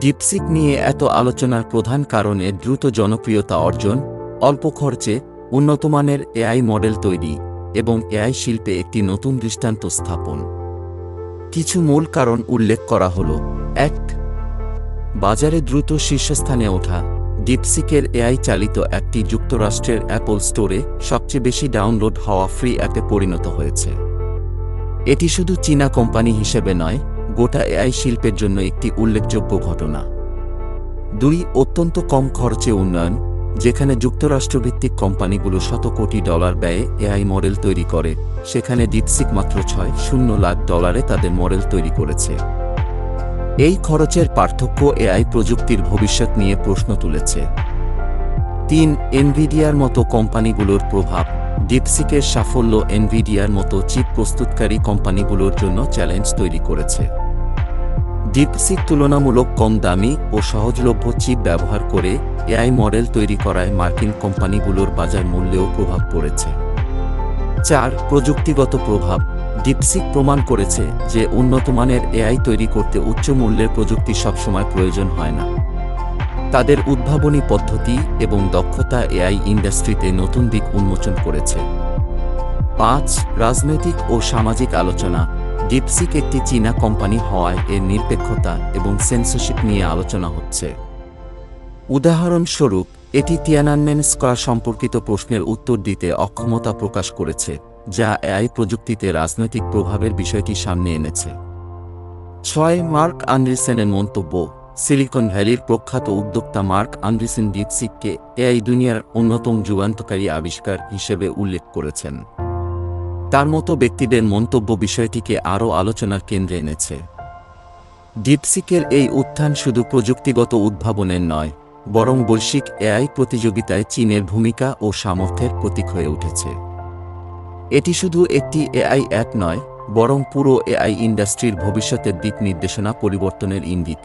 DeepSeek নিয়ে এত আলোচনার প্রধান কারণে দ্রুত জনপ্রিয়তা অর্জন, অল্প খরচে উন্নতমানের এআই মডেল তৈরি এবং এআই শিল্পে একটি নতুন দৃষ্টান্ত স্থাপন। কিছু মূল কারণ উল্লেখ করা হল এক বাজারে দ্রুত শীর্ষস্থানে ওঠা ডিপসিকের এআই চালিত একটি যুক্তরাষ্ট্রের অ্যাপল স্টোরে সবচেয়ে বেশি ডাউনলোড হওয়া ফ্রি অ্যাপে পরিণত হয়েছে। এটি শুধু চীনা কোম্পানি হিসেবে নয় গোটা এআই শিল্পের জন্য একটি উল্লেখযোগ্য ঘটনা। দুই, অত্যন্ত কম খরচে উন্নয়ন, যেখানে যুক্তরাষ্ট্রভিত্তিক কোম্পানিগুলো শত কোটি ডলার ব্যয়ে এআই মডেল তৈরি করে, সেখানে ডিপসিক মাত্র ছয়, শূন্য লাখ ডলারে তাদের মডেল তৈরি করেছে। এই খরচের পার্থক্য এআই প্রযুক্তির ভবিষ্যৎ নিয়ে প্রশ্ন তুলেছে। তিন এনভিডিয়ার মতো কোম্পানিগুলোর প্রভাব ডিপসিকের সাফল্য এনভিডিয়ার মতো চিপ প্রস্তুতকারী কোম্পানিগুলোর জন্য চ্যালেঞ্জ তৈরি করেছে। ডিপসিক তুলনামূলক কম দামি ও সহজলভ্য চিপ ব্যবহার করে এআই মডেল তৈরি করায় মার্কিন কোম্পানিগুলোর বাজার মূল্যেও প্রভাব পড়েছে। চার, প্রযুক্তিগত প্রভাব। ডিপসিক প্রমাণ করেছে যে উন্নত মানের এআই তৈরি করতে উচ্চ মূল্যের প্রযুক্তি সবসময় প্রয়োজন হয় না। তাদের উদ্ভাবনী পদ্ধতি এবং দক্ষতা এআই ইন্ডাস্ট্রিতে নতুন দিক উন্মোচন করেছে। পাঁচ, রাজনৈতিক ও সামাজিক আলোচনা। ডিপসিক একটি চীনা কোম্পানি হওয়ায় এর নিরপেক্ষতা এবং সেন্সরশিপ নিয়ে আলোচনা হচ্ছে। উদাহরণস্বরূপ, এটি তিয়ানানমেন স্কোয়ার সম্পর্কিত প্রশ্নের উত্তর দিতে অক্ষমতা প্রকাশ করেছে, যা এআই প্রযুক্তিতে রাজনৈতিক প্রভাবের বিষয়টি সামনে এনেছে। ছয় মার্ক আন্ড্রিসেনের মন্তব্য, সিলিকন ভ্যালির প্রখ্যাত উদ্যোক্তা মার্ক আন্ড্রিসেন ডিপসিককে এআই দুনিয়ার অন্যতম যুগান্তকারী আবিষ্কার হিসেবে উল্লেখ করেছেন। তার মতো ব্যক্তিদের মন্তব্য বিষয়টিকে আরও আলোচনার কেন্দ্রে এনেছে। ডিপসিকের এই উত্থান শুধু প্রযুক্তিগত উদ্ভাবনের নয়, বরং বৈশ্বিক এআই প্রতিযোগিতায় চীনের ভূমিকা ও সামর্থ্যের প্রতীক হয়ে উঠেছে। এটি শুধু একটি এআই অ্যাপ নয়, বরং পুরো এআই ইন্ডাস্ট্রির ভবিষ্যতের দিক নির্দেশনা পরিবর্তনের ইঙ্গিত।